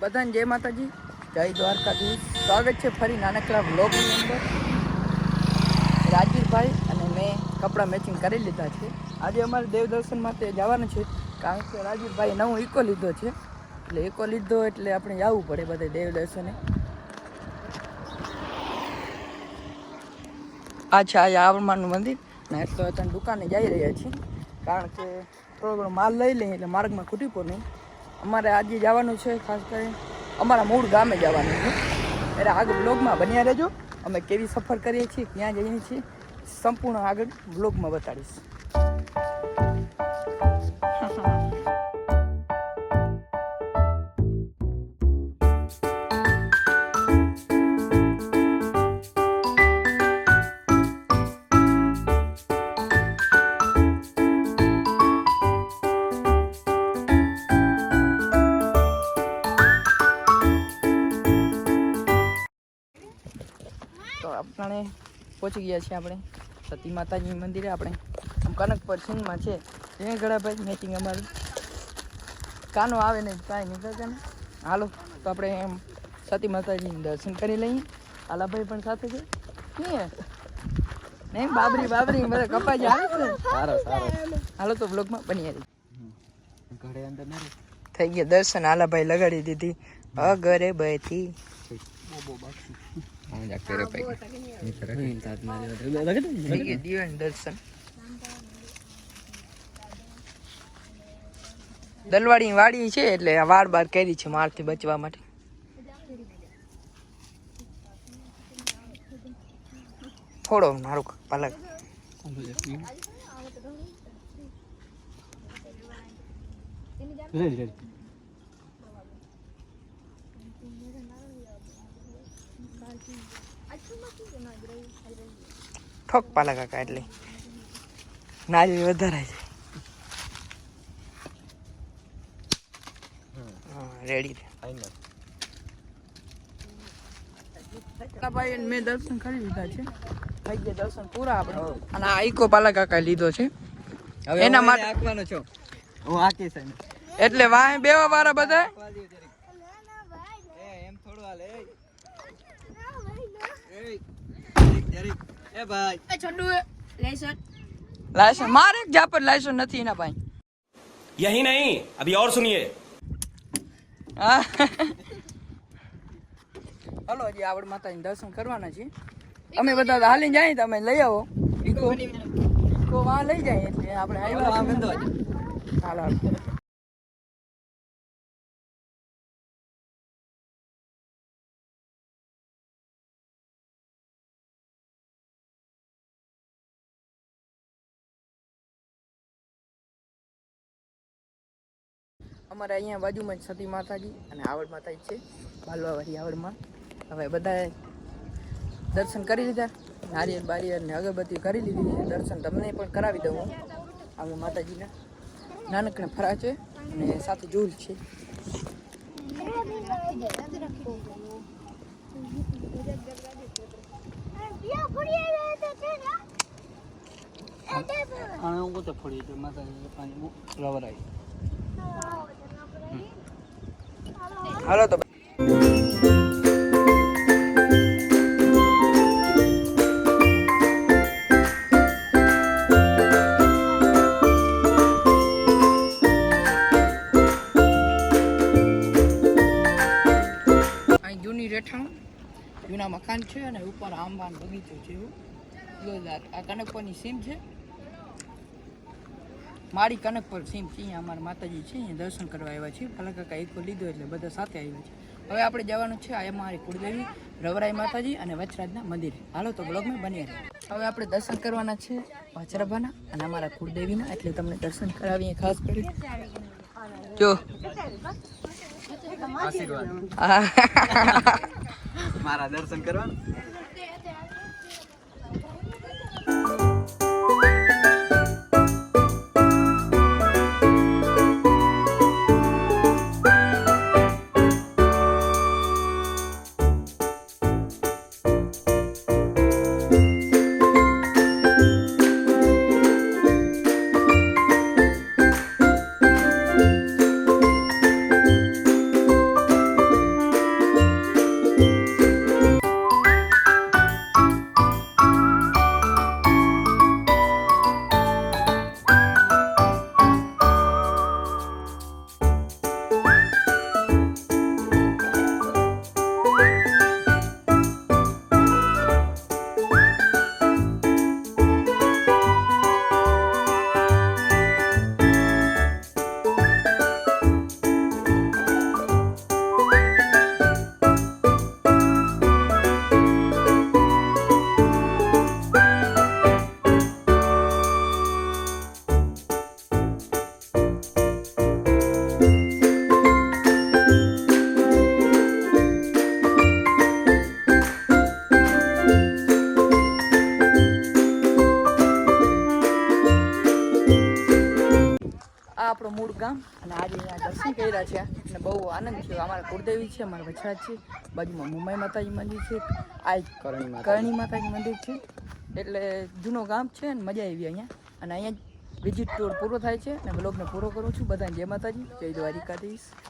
બધાને જય માતાજી, જય દ્વારકાધીશ. સ્વાગત છે ફરી નાનકડા બ્લોગની અંદર. રાજવીરભાઈ અને મેં કપડાં મેચિંગ કરી લીધા છે. આજે અમારે દેવ દર્શન માટે જવાનું છે, કારણ કે રાજવીરભાઈ નવો ઇકો લીધો છે. એટલે ઇકો લીધો એટલે આપણે જવું પડે બધે દેવ દર્શને. આ છે આ આવરમાનું મંદિર. ને એટલે અત્યારે દુકાને જઈ રહ્યા છીએ, કારણ કે થોડો ઘણો માલ લઈ લઈએ એટલે માર્ગમાં ખૂટી પડે નહીં. અમારે આજે જવાનું છે, ખાસ કરીને અમારા મૂળ ગામે જવાનું છે. એટલે આગળ બ્લોગમાં બન્યા રહેજો. અમે કેવી સફર કરીએ છીએ, ક્યાં જઈએ છીએ, સંપૂર્ણ આગળ બ્લોગમાં બતાડીશ. તો આપણે પહોંચી ગયા છીએ આપણે. સતી માતાજી મંદિરે આપણે. આમ કનકપર સિંહમાં છે. એ ગળાભાઈ મેચિંગ અમારું. કાનો આવે ને કાંઈ નહીં ને? હાલો તો આપણે એમ સતી માતાજીનું દર્શન કરી લઈએ. આલાભાઈ પણ સાથે છે. નહીં નહીં બાબરી બાબરી બધા કપાઈ જાય છે સારો સારો. હાલો તો બ્લોગમાં બની રહી ઘરે અંદર થઈ ગયા દર્શન. આલાભાઈ લગાડી દીધી. અગરે બધી હું જા કરે ભાઈ ની કરે તાત મારે થઈ ગયા દિવ્યાન દર્શન દલવાડી વાડી છે એટલે વાર બાર કરી છે મારથી બચવા માટે. થોડો મારું પાલક. ઠોક પાલા કાકા એટલે. નારી વધારે છે. રેડી ભાઈ મેં દર્શન કરી લીધા છે. થઈ ગયા દર્શન પૂરા આપણે. અને આ ઈકો પાલા કાકા લીધો છે. હવે એના માટે- માટે છો. હું એટલે વાહે બેવા વાળા બધા આકવા દ્યો જરીક. એ એમ થોડું હાલે એ એ મારે જાપર લાયસન નથી એના ભાઈ. યહી નહીં. અભી ઓર સુનિયે. હલો હજી આવડ માતાજી દર્શન કરવાના છે અમે બધા હાલી જાય તો અમે લઈ આવો. ઇકો. ઇકો વા લઈ જાય એટલે આપણે આવ્યા વાંધો હાલો હાલો. અમારે અહીંયા બાજુમાં જ સતી માતાજી અને આવડ માતાજી છે બાલવાવાળી આવડમાં હવે બધાએ દર્શન કરી લીધા. નારિયેલ બારિયેળ ને અગરબત્તી કરી લીધી છે. દર્શન તમને પણ કરાવી દઉં હું આગળ માતાજીના. નાનકડા ફરા છે અને સાથે ઝૂલ છે. ફોડી દઉં માતાજી પાણી રવરાઈ હાલો તો જૂની મકાન છે અને ઉપર આંબાનો બગીચો છે એવું. આ કનકપરની સીમ છે. મારી કનક પર સિંહ અહીંયા અમારા માતાજી છે અહીંયા દર્શન કરવા આવ્યા છે ફલાકાકા એક લીધો એટલે બધા સાથે આવ્યા છે. હવે આપણે જવાનું છે આ અમારી કુળદેવી રવરાઈ માતાજી અને વચરાજના મંદિરે. હાલો તો બ્લોગમાં બની રહે હવે આપણે દર્શન કરવાના છે વચરાભાના અને અમારા કુળદેવીના. એટલે તમને દર્શન કરાવીએ ખાસ કરી. જો. મારા દર્શન કરવા આપણું મૂળ ગામ અને આજે અહીંયા દર્શન કર્યા છે અને બહુ આનંદ થયો. અમારા કુળદેવી છે અમારા વછરાજ છે બાજુમાં મુંબઈ માતાજી મંદિર છે આ કરણી કરણી માતાજી મંદિર છે. એટલે જૂનું ગામ છે અને મજા આવી અહીંયા. અને અહીંયા વિઝિટ ટૂર પૂરો થાય છે અને બ્લોગને પૂરો કરું છું. બધાને જય માતાજી જય દ્વારિકાધીશ.